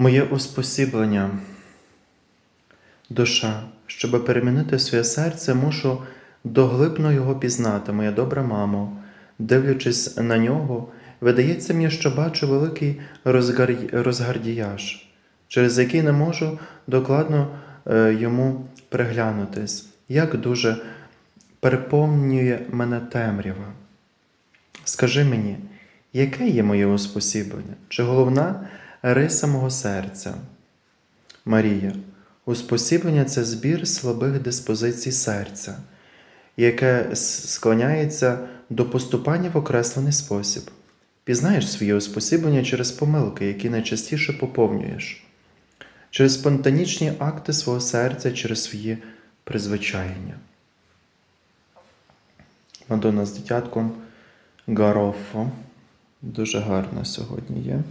Моє успосіблення, душа, щоб перемінити своє серце, мушу доглибно його пізнати, моя добра мамо. Дивлячись на нього, видається мені, що бачу великий розгар... розгардіяж, через який не можу докладно е, йому приглянутись, як дуже переповнює мене темрява. Скажи мені, яке є моє успосіблення? Чи головна риса мого серця? Марія, успосіблення це збір слабих диспозицій серця, яке склоняється до поступання в окреслений спосіб. Пізнаєш своє успосіблення через помилки, які найчастіше поповнюєш, через спонтанічні акти свого серця, через свої призвичаєння. Мадонна з дитятком Гарофо. Дуже гарна сьогодні є.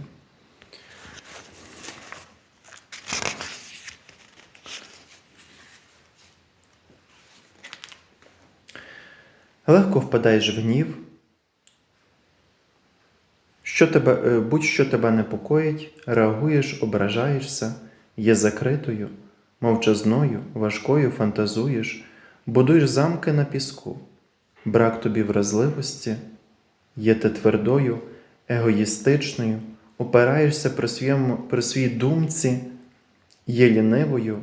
Легко впадаєш в гнів. Що тебе, е, будь-що тебе непокоїть, реагуєш, ображаєшся, є закритою, мовчазною, важкою, фантазуєш, будуєш замки на піску, брак тобі вразливості, є ти твердою, егоїстичною, опираєшся при, своєму, при своїй думці, є лінивою,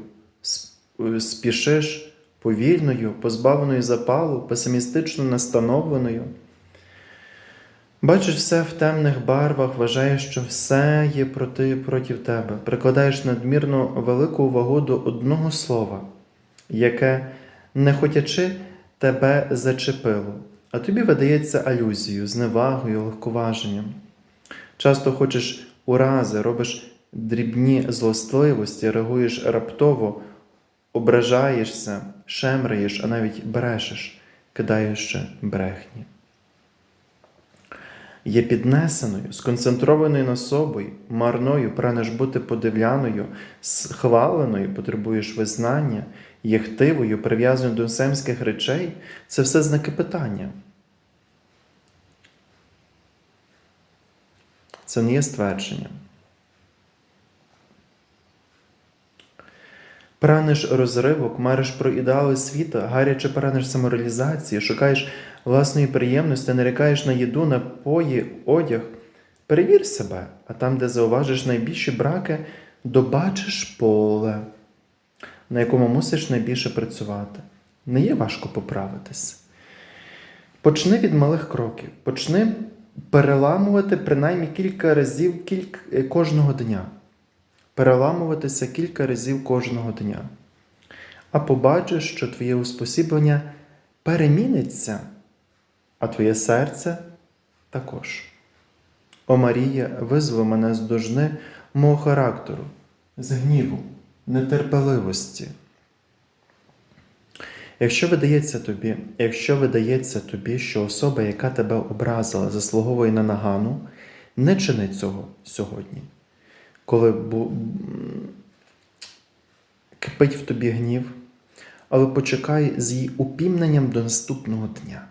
е, спішиш повільною, позбавленою запалу, песимістично настановленою. Бачиш все в темних барвах, вважаєш, що все є проти, проти тебе, прикладаєш надмірно велику вагу до одного слова, яке, не хотячи, тебе зачепило, а тобі видається алюзією, зневагою, легковаженням. Часто хочеш урази, робиш дрібні злостливості, реагуєш раптово, ображаєшся, шемраєш, а навіть брешеш, кидаючи брехні. Є піднесеною, сконцентрованою на собою, марною, прагнеш бути подивляною, схваленою, потребуєш визнання, є хтивою, прив'язаною до земських речей це все знаки питання. Це не є ствердження. Прагнеш розривок, мариш про ідеали світа, гаряче прагнеш самореалізації, шукаєш власної приємності, нарікаєш на їду, напої, одяг. Перевір себе, а там, де зауважиш найбільші браки, добачиш поле, на якому мусиш найбільше працювати. Не є важко поправитись. Почни від малих кроків, почни переламувати принаймні кілька разів кілька, кожного дня переламуватися кілька разів кожного дня. А побачиш, що твоє успосіблення переміниться, а твоє серце також. О Марія, визволи мене з дожни мого характеру, з гніву, нетерпеливості. Якщо видається тобі, якщо видається тобі, що особа, яка тебе образила, заслуговує на нагану, не чини цього сьогодні коли бу... кипить в тобі гнів, але почекай з її упімненням до наступного дня.